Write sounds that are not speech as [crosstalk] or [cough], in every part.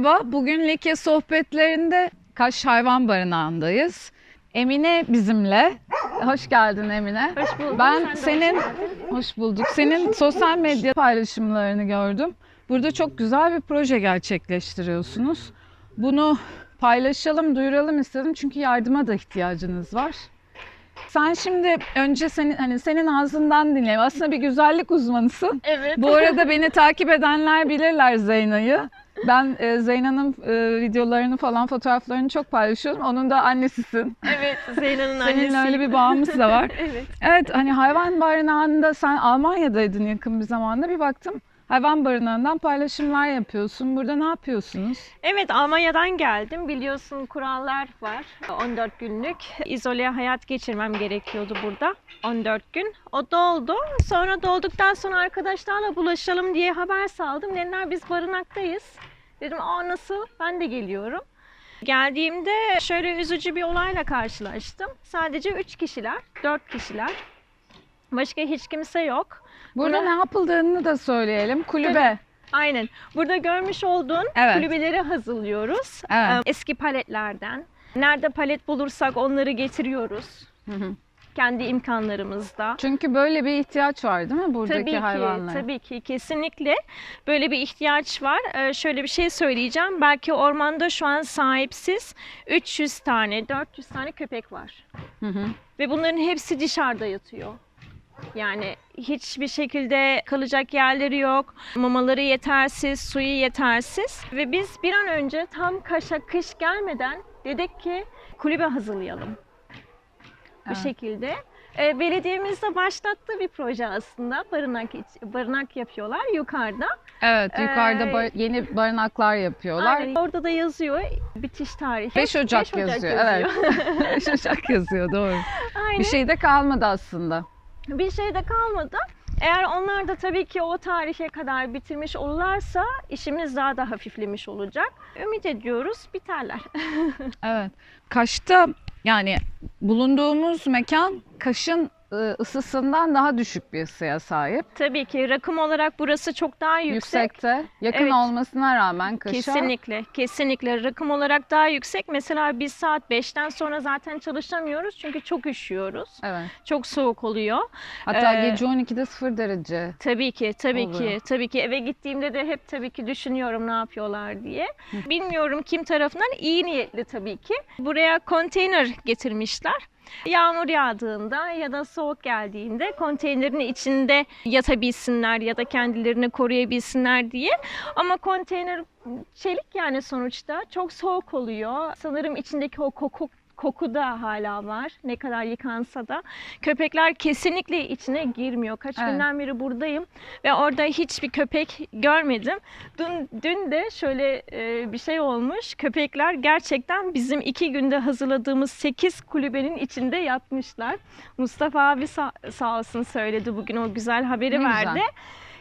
Merhaba, bugün Likya sohbetlerinde Kaş Hayvan Barınağı'ndayız. Emine bizimle. Hoş geldin Emine. Hoş buldum. Ben Sen de hoş senin, hoş bulduk. Senin sosyal medya paylaşımlarını gördüm. Burada çok güzel bir proje gerçekleştiriyorsunuz. Bunu paylaşalım, duyuralım istedim çünkü yardıma da ihtiyacınız var. Sen şimdi önce senin hani senin ağzından dinleyelim. Aslında bir güzellik uzmanısın. Evet. Bu arada beni takip edenler bilirler Zeyna'yı. Ben e, Zeyna'nın e, videolarını falan fotoğraflarını çok paylaşıyorum. Onun da annesisin. evet. Zeyna'nın annesi. Seninle öyle bir bağımız da var. [laughs] evet. Evet hani hayvan barınağında sen Almanya'daydın yakın bir zamanda bir baktım. Hayvan barınağından paylaşımlar yapıyorsun. Burada ne yapıyorsunuz? Evet Almanya'dan geldim. Biliyorsun kurallar var. 14 günlük izole hayat geçirmem gerekiyordu burada. 14 gün. O doldu. Sonra dolduktan sonra arkadaşlarla bulaşalım diye haber saldım. Dediler biz barınaktayız. Dedim aa nasıl? Ben de geliyorum. Geldiğimde şöyle üzücü bir olayla karşılaştım. Sadece 3 kişiler, 4 kişiler. Başka hiç kimse yok. Burada Buna- ne yapıldığını da söyleyelim. Kulübe. Aynen. Burada görmüş olduğun Evet. kulübeleri hazırlıyoruz. Evet. Ee, Eski paletlerden. Nerede palet bulursak onları getiriyoruz. Hı hı. Kendi imkanlarımızda. Çünkü böyle bir ihtiyaç var değil mi buradaki Tabii ki, hayvanlara? tabii ki kesinlikle böyle bir ihtiyaç var. Ee, şöyle bir şey söyleyeceğim. Belki ormanda şu an sahipsiz 300 tane, 400 tane köpek var. Hı hı. Ve bunların hepsi dışarıda yatıyor. Yani hiçbir şekilde kalacak yerleri yok. Mamaları yetersiz, suyu yetersiz. Ve biz bir an önce tam kaşa kış gelmeden dedik ki kulübe hazırlayalım. Bu şekilde. E, belediyemiz de başlattığı bir proje aslında. Barınak iç- barınak yapıyorlar yukarıda. Evet, yukarıda Ee, bar- yeni barınaklar yapıyorlar. Aynen. Orada da yazıyor bitiş tarihi. 5 Ocak, 5 Ocak yazıyor. yazıyor. Evet. [laughs] 5 Ocak yazıyor doğru. Aynen. Bir şey de kalmadı aslında. bir şey de kalmadı. Eğer onlar da tabii ki o tarihe kadar bitirmiş olurlarsa işimiz daha da hafiflemiş olacak. Ümit ediyoruz biterler. [laughs] Evet. Kaş'ta yani bulunduğumuz mekan Kaş'ın ısısından daha düşük bir ısıya sahip. tabii ki rakım olarak burası çok daha yüksek. Yüksekte. Yakın Evet. olmasına rağmen Kaş'a Kesinlikle, kesinlikle rakım olarak daha yüksek. Mesela biz saat 5'ten sonra zaten çalışamıyoruz çünkü çok üşüyoruz. Evet. Çok soğuk oluyor. Hatta Ee, gece 12'de 0 derece. Tabii ki, tabii Oluyor. ki, tabii ki eve gittiğimde de hep tabii ki düşünüyorum ne yapıyorlar diye. Bilmiyorum kim tarafından iyi niyetli tabii ki. Buraya konteyner getirmişler. Yağmur yağdığında ya da soğuk geldiğinde konteynerin içinde yatabilsinler ya da kendilerini koruyabilsinler diye. Ama konteyner çelik yani sonuçta çok soğuk oluyor. Sanırım içindeki o koku koku da hala var. Ne kadar yıkansa da. Köpekler kesinlikle içine girmiyor. Kaç Evet. günden beri buradayım ve orada hiçbir köpek görmedim. Dün, dün de şöyle e, bir şey olmuş. Köpekler gerçekten bizim iki günde hazırladığımız 8 kulübenin içinde yatmışlar. Mustafa abi sağ, sağ olsun söyledi bugün o güzel haberi Ne güzel.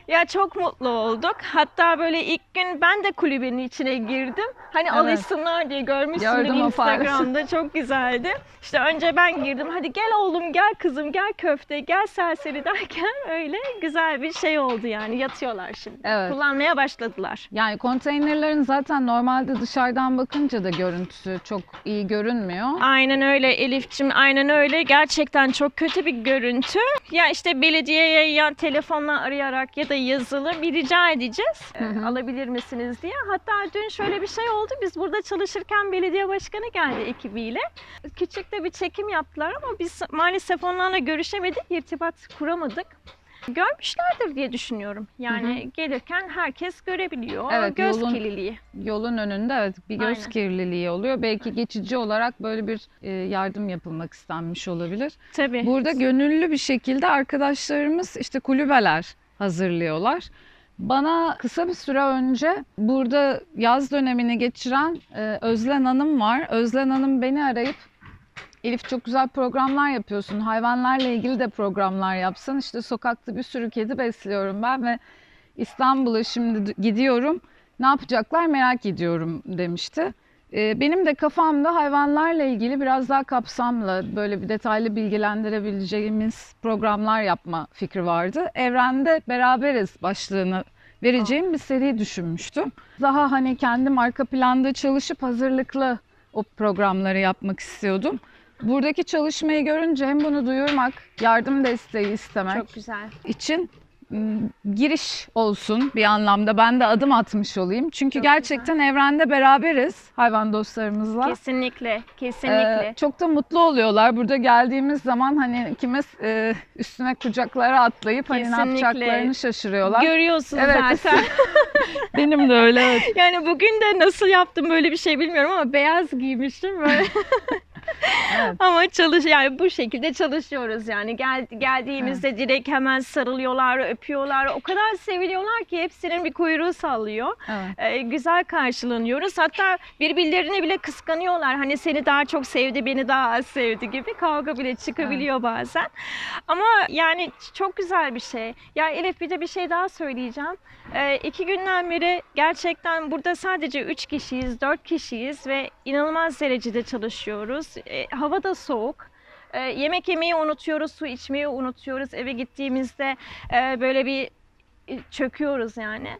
Ya çok mutlu olduk. Hatta böyle ilk gün ben de kulübenin içine girdim. Hani Evet. alışsınlar diye görmüşsündür Gördüm. Instagram'da çok güzeldi. İşte önce ben girdim. Hadi gel oğlum, gel kızım, gel köfte, gel serseri derken [laughs] öyle güzel bir şey oldu yani. Yatıyorlar şimdi. Evet. Kullanmaya başladılar. Yani konteynerlerin zaten normalde dışarıdan bakınca da görüntüsü çok iyi görünmüyor. Aynen öyle Elifçim, aynen öyle. Gerçekten çok kötü bir görüntü. Ya işte belediyeye ya telefonla arayarak ya da yazılı bir rica edeceğiz. Hı hı. Alabilir misiniz diye. Hatta dün şöyle bir şey oldu. Biz burada çalışırken belediye başkanı geldi ekibiyle. Küçük de bir çekim yaptılar ama biz maalesef onlarla görüşemedik, irtibat kuramadık. Görmüşlerdir diye düşünüyorum. Yani gelirken herkes görebiliyor. Evet, Göz yolun- kirliliği. Yolun önünde evet bir göz Aynen. kirliliği oluyor. Belki geçici olarak böyle bir e, yardım yapılmak istenmiş olabilir. Tabii. Burada gönüllü bir şekilde arkadaşlarımız işte kulübeler hazırlıyorlar. Bana kısa bir süre önce burada yaz dönemini geçiren e, Özlen Hanım var. Özlen Hanım beni arayıp Elif çok güzel programlar yapıyorsun. Hayvanlarla ilgili de programlar yapsan. İşte sokakta bir sürü kedi besliyorum ben ve İstanbul'a şimdi gidiyorum. Ne yapacaklar merak ediyorum demişti. Ee, Benim de kafamda hayvanlarla ilgili biraz daha kapsamlı, böyle bir detaylı bilgilendirebileceğimiz programlar yapma fikri vardı. Evrende beraberiz başlığını vereceğim bir seri düşünmüştüm. Daha hani kendim arka planda çalışıp hazırlıklı o programları yapmak istiyordum. Buradaki çalışmayı görünce hem bunu duyurmak, yardım desteği istemek Çok güzel. için giriş olsun bir anlamda. Ben de adım atmış olayım. Çünkü Çok gerçekten evrende beraberiz hayvan dostlarımızla. Kesinlikle, kesinlikle. Ee, çok da mutlu oluyorlar. Burada geldiğimiz zaman hani kime e, üstüne kucaklara atlayıp hani ne Kesinlikle. yapacaklarını şaşırıyorlar. Görüyorsun Evet. zaten. [laughs] Benim de öyle. evet. yani bugün de nasıl yaptım böyle bir şey bilmiyorum ama beyaz giymiştim böyle. [laughs] Evet. ama çalış yani bu şekilde çalışıyoruz yani Gel, geldiğimizde direkt hemen sarılıyorlar, öpüyorlar. O kadar seviliyorlar ki hepsinin bir kuyruğu sallıyor. Evet. Ee, güzel karşılanıyoruz. Hatta birbirlerini bile kıskanıyorlar. Hani seni daha çok sevdi, beni daha az sevdi gibi kavga bile çıkabiliyor bazen. Ama yani çok güzel bir şey. Ya Elif bir de bir şey daha söyleyeceğim. Ee, iki günden beri gerçekten burada sadece üç kişiyiz, dört kişiyiz ve inanılmaz derecede çalışıyoruz. Ee, hava da soğuk. Ee, yemek yemeyi unutuyoruz, su içmeyi unutuyoruz. Eve gittiğimizde e, böyle bir e, çöküyoruz yani.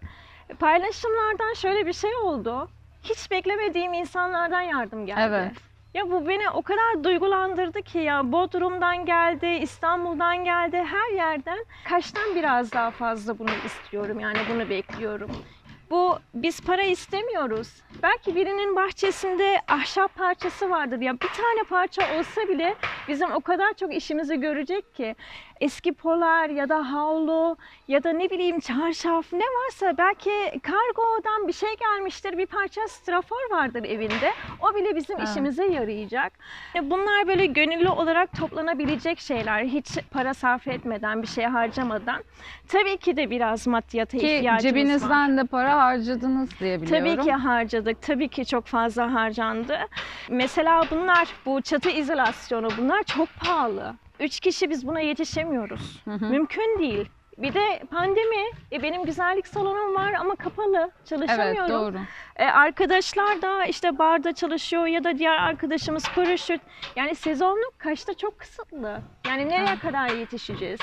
Paylaşımlardan şöyle bir şey oldu. Hiç beklemediğim insanlardan yardım geldi. Evet. Ya bu beni o kadar duygulandırdı ki ya Bodrum'dan geldi, İstanbul'dan geldi, her yerden. Kaçtan biraz daha fazla bunu istiyorum yani bunu bekliyorum. Bu biz para istemiyoruz. Belki birinin bahçesinde ahşap parçası vardır ya bir tane parça olsa bile bizim o kadar çok işimizi görecek ki. Eski polar ya da havlu ya da ne bileyim çarşaf ne varsa belki kargodan bir şey gelmiştir bir parça strafor vardır evinde. O bile bizim Evet. işimize yarayacak. E, Bunlar böyle gönüllü olarak toplanabilecek şeyler. Hiç para sarf etmeden, bir şey harcamadan. Tabii ki de biraz maddiyata Ki ihtiyacımız var. cebinizden de para harcadınız diye biliyorum. Tabii ki harcadık. Tabii ki çok fazla harcandı. Mesela bunlar, bu çatı izolasyonu bunlar çok pahalı. Üç kişi biz buna yetişemiyoruz. Hı hı. Mümkün değil. Bir de pandemi. E, benim güzellik salonum var ama kapalı. Evet Çalışamıyorum. doğru. E, arkadaşlar da işte barda çalışıyor ya da diğer arkadaşımız paraşüt. Yani sezonluk kaçta çok kısıtlı. Yani nereye Evet. kadar yetişeceğiz?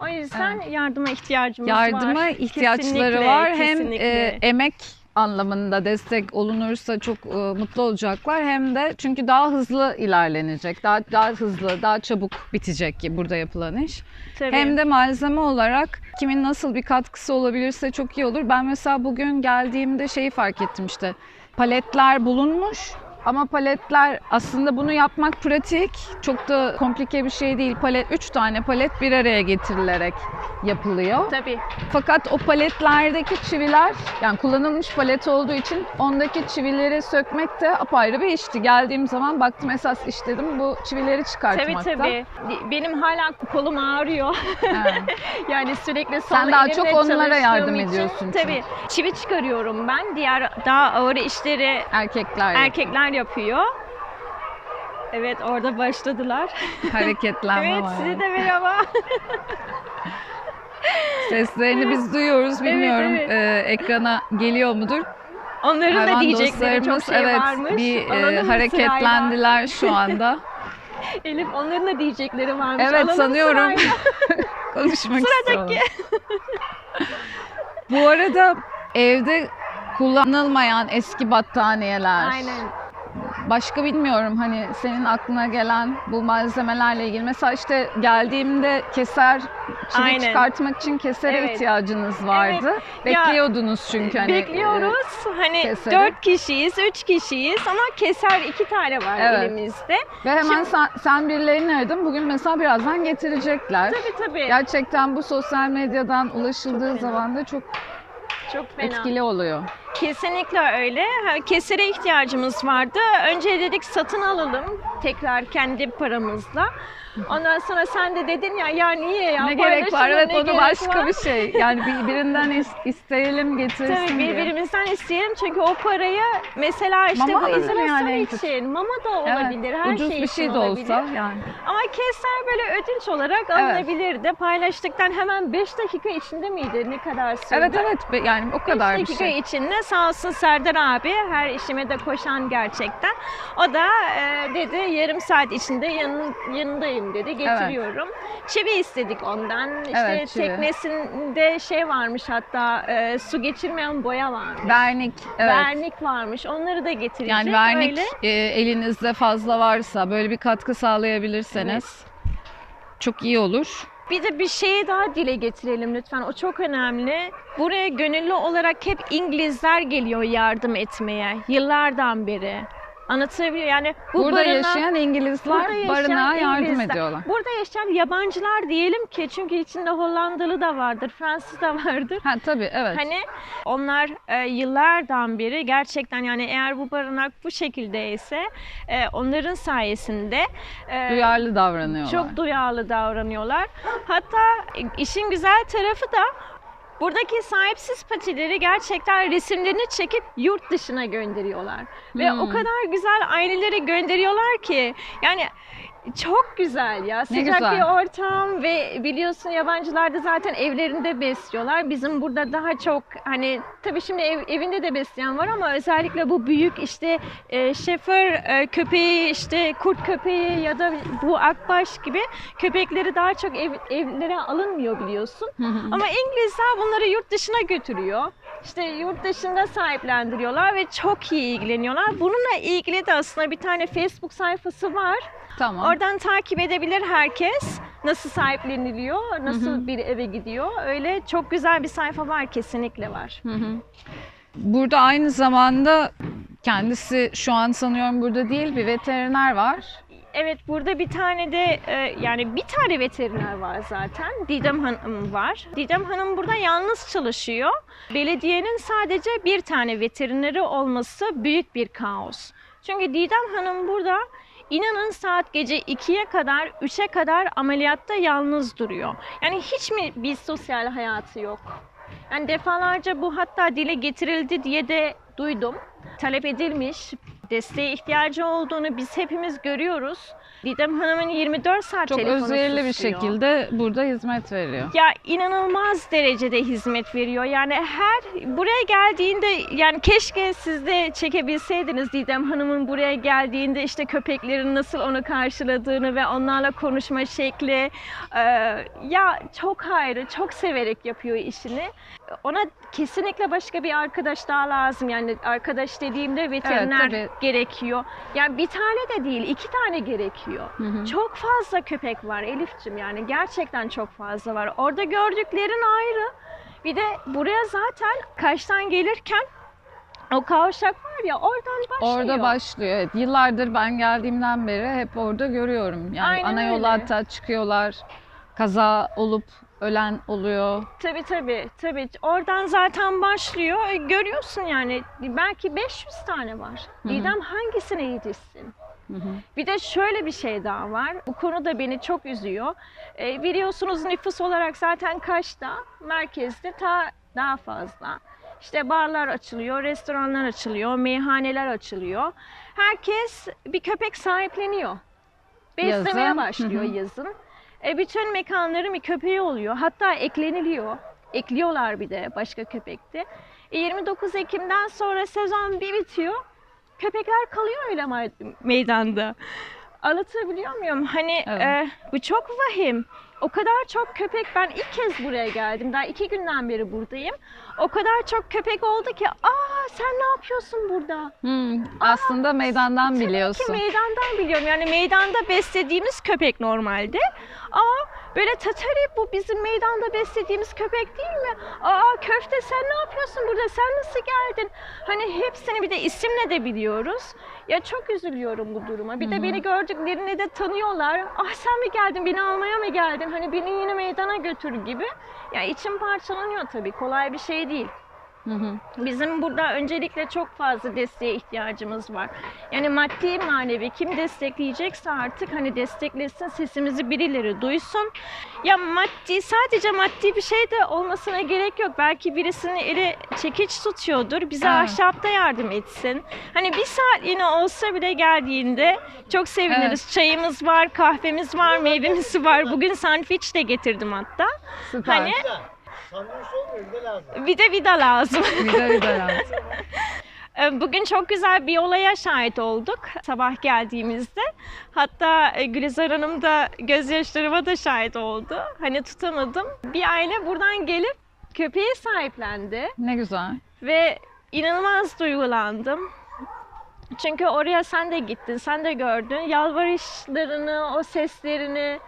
O yüzden yardıma ihtiyacımız var. Yardıma ihtiyaçları Kesinlikle, var. Hem kesinlikle. e, emek anlamında destek olunursa çok e, mutlu olacaklar hem de çünkü daha hızlı ilerlenecek. Daha daha hızlı, daha çabuk bitecek ki burada yapılan iş. Tabii. Hem de malzeme olarak kimin nasıl bir katkısı olabilirse çok iyi olur. Ben mesela bugün geldiğimde şeyi fark ettim işte. Paletler bulunmuş ama paletler aslında bunu yapmak pratik. Çok da komplike bir şey değil. Palet 3 tane palet bir araya getirilerek yapılıyor. Tabii. Fakat o paletlerdeki çiviler yani kullanılmış palet olduğu için ondaki çivileri sökmek de apayrı bir işti. Geldiğim zaman baktım esas iş dedim bu çivileri Tabii çıkartmakta. tabii. Benim hala kolum ağrıyor. Evet. [laughs] yani sürekli sol Sen daha çok onlara yardım için, ediyorsun çünkü. Tabii. Çivi çıkarıyorum ben. Diğer daha ağır işleri Erkekler erkekler yapıyor. Evet orada başladılar. hareketlenme [laughs] evet var. size de merhaba. [laughs] Seslerini biz duyuyoruz. Bilmiyorum evet. e, ekrana geliyor mudur? Onların da Hayvan diyecekleri çok şey evet varmış. bir e, hareketlendiler şu anda. [laughs] Elif onların da diyecekleri varmış. Evet Alalım sanıyorum. Konuşmak Sıradaki. istiyorum. Bu arada evde kullanılmayan eski battaniyeler. Aynen. Başka bilmiyorum hani senin aklına gelen bu malzemelerle ilgili. Mesela işte geldiğimde keser, çivi Aynen. çıkartmak için kesere Evet. ihtiyacınız vardı. Ya, Bekliyordunuz çünkü hani. Bekliyoruz. hani keseri. dört kişiyiz, üç kişiyiz ama keser iki tane var Evet. elimizde. e, ve hemen Şimdi- sen, sen birilerini aradın. Bugün mesela birazdan getirecekler. Tabii tabii. Gerçekten bu sosyal medyadan ulaşıldığı Çok zaman da çok Çok fena. etkili oluyor. Kesinlikle öyle. Kesere ihtiyacımız vardı. Önce dedik satın alalım tekrar kendi paramızla. Ondan sonra sen de dedin ya ya niye ya ne gerek var? Evet onu gerek başka var? bir şey. Yani bir, birinden is- isteyelim getirsin Tabii diye. birbirimizden isteyelim çünkü o parayı mesela işte Mama bu izolasyon yani için, mama da olabilir, Evet, her ucuz şey bir şey de olabilir. olsa yani. Ama keser böyle ödünç olarak alınabilirdi. Paylaştıktan hemen 5 dakika içinde miydi? Ne kadar sürdü? Evet evet yani o 5 kadar bir dakika şey. içinde sağ olsun Serdar abi her işime de koşan gerçekten. O da e, dedi yarım saat içinde yanın, yanındayım getiriyorum dedi. Getiriyorum. Çivi istedik ondan. İşte Evet, çivi. teknesinde şey varmış hatta e, su geçirmeyen boya varmış. Vernik. Evet. Vernik varmış. Onları da getirecek. Yani vernik Öyle. e, elinizde fazla varsa böyle bir katkı sağlayabilirseniz çok iyi olur. Bir de bir şeyi daha dile getirelim lütfen. O çok önemli. Buraya gönüllü olarak hep İngilizler geliyor yardım etmeye yıllardan beri. Anlatabiliyor yani bu Burada barınağı- yaşayan İngilizler Burada yaşayan barınağa yardım İngilizler. ediyorlar. Burada yaşayan yabancılar diyelim ki çünkü içinde Hollandalı da vardır, Fransız da vardır. Ha tabii evet. Hani onlar e, yıllardan beri gerçekten yani eğer bu barınak bu şekildeyse e, onların sayesinde e, Duyarlı davranıyorlar. çok duyarlı davranıyorlar. Hatta işin güzel tarafı da buradaki sahipsiz patileri gerçekten resimlerini çekip yurt dışına gönderiyorlar. Ve Hmm. o kadar güzel ailelere gönderiyorlar ki yani çok güzel ya. Sıcak güzel. bir ortam ve biliyorsun yabancılar da zaten evlerinde besliyorlar. Bizim burada daha çok hani tabii şimdi ev, evinde de besleyen var ama özellikle bu büyük işte e, şefer e, köpeği işte kurt köpeği ya da bu akbaş gibi köpekleri daha çok ev, evlere alınmıyor biliyorsun. Ama İngilizler bunları yurt dışına götürüyor. İşte yurt dışında sahiplendiriyorlar ve çok iyi ilgileniyorlar. Bununla ilgili de aslında bir tane Facebook sayfası var. Tamam. Oradan takip edebilir herkes. Nasıl sahipleniliyor, nasıl bir eve gidiyor. Öyle çok güzel bir sayfa var, kesinlikle var. Hı hı. Burada aynı zamanda kendisi şu an sanıyorum burada değil bir veteriner var. Evet burada bir tane de e, yani bir tane veteriner var zaten. Didem Hanım var. Didem Hanım burada yalnız çalışıyor. Belediyenin sadece bir tane veterineri olması büyük bir kaos. Çünkü Didem Hanım burada inanın saat gece 2'ye kadar 3'e kadar ameliyatta yalnız duruyor. Yani hiç mi bir sosyal hayatı yok? Yani defalarca bu hatta dile getirildi diye de duydum. Talep edilmiş, desteğe ihtiyacı olduğunu biz hepimiz görüyoruz. Didem Hanım'ın 24 saat Çok telefonu özverili bir şekilde burada hizmet veriyor. Ya inanılmaz derecede hizmet veriyor. Yani her buraya geldiğinde yani keşke siz de çekebilseydiniz Didem Hanım'ın buraya geldiğinde işte köpeklerin nasıl onu karşıladığını ve onlarla konuşma şekli. Ee, ya çok hayrı, çok severek yapıyor işini. Ona kesinlikle başka bir arkadaş daha lazım. Yani arkadaş dediğimde veteriner tabii. gerekiyor. Yani bir tane de değil, iki tane gerekiyor. Hı hı. Çok fazla köpek var Elif'cim yani gerçekten çok fazla var. Orada gördüklerin ayrı. Bir de buraya zaten Kaş'tan gelirken o kavşak var ya oradan başlıyor. Orada başlıyor. Evet, yıllardır ben geldiğimden beri hep orada görüyorum. Yani Aynen ana öyle. yola hatta çıkıyorlar. Kaza olup ölen oluyor. Tabii tabii tabii. Oradan zaten başlıyor. E, Görüyorsun yani belki 500 tane var. hı. Didem hangisine yetişsin? Bir de şöyle bir şey daha var. Bu konu da beni çok üzüyor. E, biliyorsunuz nüfus olarak zaten Kaş'ta, merkezde ta daha fazla. İşte barlar açılıyor, restoranlar açılıyor, meyhaneler açılıyor. Herkes bir köpek sahipleniyor. Beslemeye Yazın, başlıyor yazın. E, bütün mekanların bir köpeği oluyor. Hatta ekleniliyor. Ekliyorlar bir de başka köpekte. E, 29 Ekim'den sonra sezon bir bitiyor. Köpekler kalıyor öyle me- meydanda. Anlatabiliyor muyum? Hani Evet. e, bu çok vahim. O kadar çok köpek ben ilk kez buraya geldim. Daha iki günden beri buradayım. O kadar çok köpek oldu ki aa sen ne yapıyorsun burada? Hmm, aslında meydandan Ki biliyorsun. meydandan biliyorum. Yani meydanda beslediğimiz köpek normalde. Ama böyle tatari bu bizim meydanda beslediğimiz köpek değil mi? Aa köfte sen ne yapıyorsun burada? Sen nasıl geldin? Hani hepsini bir de isimle de biliyoruz. Ya çok üzülüyorum bu duruma. Bir de beni gördüklerini de tanıyorlar. Ah sen mi geldin? Beni almaya mı geldin? Hani beni yine meydana götür gibi. Ya içim parçalanıyor tabii. Kolay bir şey değil. Hı hı. Bizim burada öncelikle çok fazla desteğe ihtiyacımız var. Yani maddi manevi kim destekleyecekse artık hani desteklesin sesimizi birileri duysun. Ya maddi sadece maddi bir şey de olmasına gerek yok. Belki birisinin eli çekiç tutuyordur. Bize Evet. ahşapta yardım etsin. Hani bir saat yine olsa bile geldiğinde çok seviniriz. Çayımız var, kahvemiz var, meyvemiz var. Bugün sandviç de getirdim hatta. Süper. Hani Sandviç olmuyor bir de lazım. bir de vida lazım. [laughs] Vida vida lazım. E, Bugün çok güzel bir olaya şahit olduk sabah geldiğimizde. Hatta e, Gülizar Hanım da gözyaşlarıma da şahit oldu. Hani tutamadım. Bir aile buradan gelip köpeği sahiplendi Ne güzel. ve inanılmaz duygulandım. Çünkü oraya sen de gittin, sen de gördün. Yalvarışlarını, o seslerini,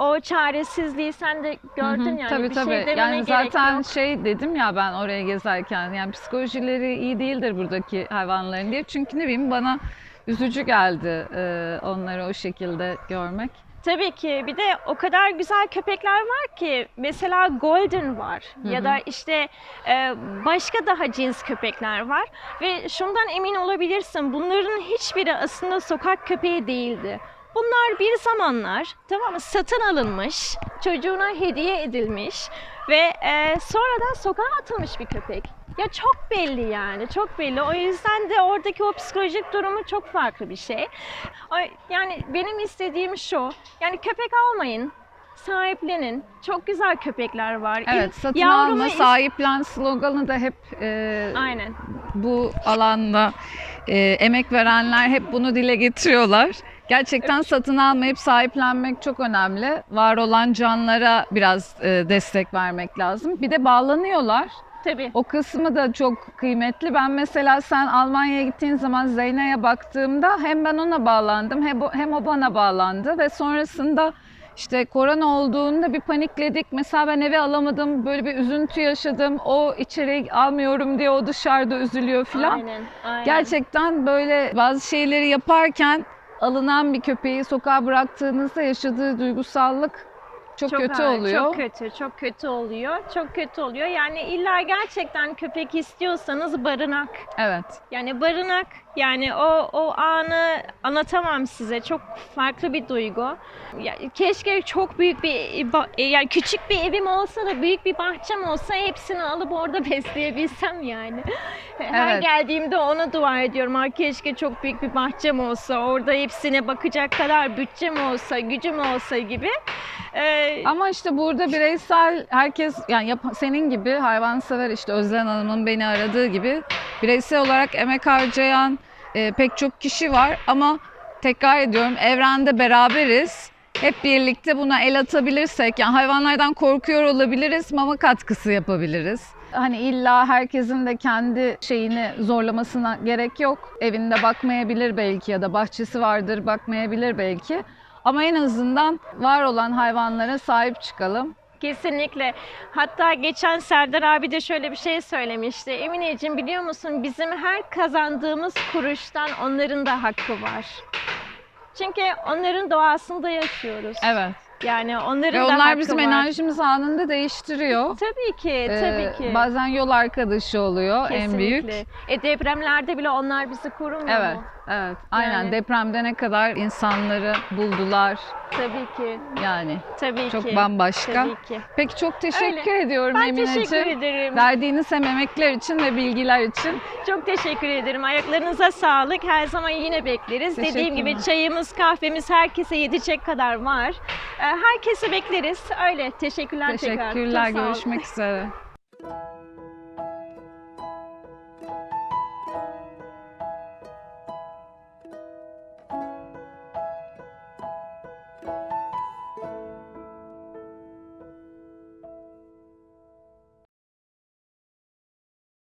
o çaresizliği sen de gördün Hı hı, yani. tabii bir tabii. şey yani zaten yok. şey dedim ya ben oraya gezerken yani psikolojileri iyi değildir buradaki hayvanların diye. Çünkü ne bileyim bana üzücü geldi e, onları o şekilde görmek. Tabii ki. Bir de o kadar güzel köpekler var ki. Mesela Golden var. Ya da işte e, başka daha cins köpekler var. Ve şundan emin olabilirsin. Bunların hiçbiri aslında sokak köpeği değildi. Bunlar bir zamanlar tamam mı satın alınmış, çocuğuna hediye edilmiş ve e, sonradan sokağa atılmış bir köpek. Ya çok belli yani, çok belli. O yüzden de oradaki o psikolojik durumu çok farklı bir şey. Yani benim istediğim şu, yani köpek almayın, sahiplenin. Çok güzel köpekler var. Evet satın yavrumu alma sahiplen sloganı da hep e, Aynen. bu alanda e, emek verenler hep bunu dile getiriyorlar. Gerçekten satın almayıp sahiplenmek çok önemli. Var olan canlara biraz e, destek vermek lazım. Bir de bağlanıyorlar. Tabii. O kısmı da çok kıymetli. Ben mesela sen Almanya'ya gittiğin zaman Zeyna'ya baktığımda hem ben ona bağlandım hem o, hem o bana bağlandı ve sonrasında işte korona olduğunda bir panikledik. Mesela ben eve alamadım. Böyle bir üzüntü yaşadım. O içeri almıyorum diye o dışarıda üzülüyor filan. Aynen. aynen. Gerçekten böyle bazı şeyleri yaparken alınan bir köpeği sokağa bıraktığınızda yaşadığı duygusallık çok, kötü ağır, oluyor. Çok kötü, çok kötü oluyor. Çok kötü oluyor. Yani illa gerçekten köpek istiyorsanız barınak. Evet. Yani barınak, yani o o anı anlatamam size. Çok farklı bir duygu. Ya, keşke çok büyük bir yani küçük bir evim olsa da büyük bir bahçem olsa hepsini alıp orada [laughs] besleyebilsem yani. Her Evet. geldiğimde ona dua ediyorum. Ha, keşke çok büyük bir bahçem olsa, orada hepsine bakacak kadar bütçem olsa, gücüm olsa gibi. Ee, Ama işte burada bireysel herkes yani yap- senin gibi hayvansever işte Özlen Hanım'ın beni aradığı gibi bireysel olarak emek harcayan e, pek çok kişi var ama tekrar ediyorum evrende beraberiz. Hep birlikte buna el atabilirsek yani hayvanlardan korkuyor olabiliriz mama katkısı yapabiliriz. Hani illa herkesin de kendi şeyini zorlamasına gerek yok. Evinde bakmayabilir belki ya da bahçesi vardır bakmayabilir belki. Ama en azından var olan hayvanlara sahip çıkalım. Kesinlikle. Hatta geçen Serdar abi de şöyle bir şey söylemişti. Emineciğim biliyor musun bizim her kazandığımız kuruştan onların da hakkı var. Çünkü onların doğasında yaşıyoruz. Evet. Yani onların Ve da onlar hakkı bizim var. enerjimizi anında değiştiriyor. Tabii ki, Ee, tabii ki. Bazen yol arkadaşı oluyor en büyük. E depremlerde bile onlar bizi korumuyor Evet, mu? Evet. Aynen Yani- depremde ne kadar insanları buldular Tabii ki, yani. tabii Çok ki. bambaşka. Tabii ki. Peki çok teşekkür ediyorum Ben Emineciğim. teşekkür ederim. Verdiğiniz hem emekler için ve bilgiler için. Çok teşekkür ederim. Ayaklarınıza sağlık. Her zaman yine bekleriz. Dediğim gibi çayımız, kahvemiz herkese yetecek kadar var. Ee, Herkesi bekleriz. Öyle. Teşekkürler, tekrar. Teşekkürler. Çok sağ olun. Görüşmek üzere. [laughs]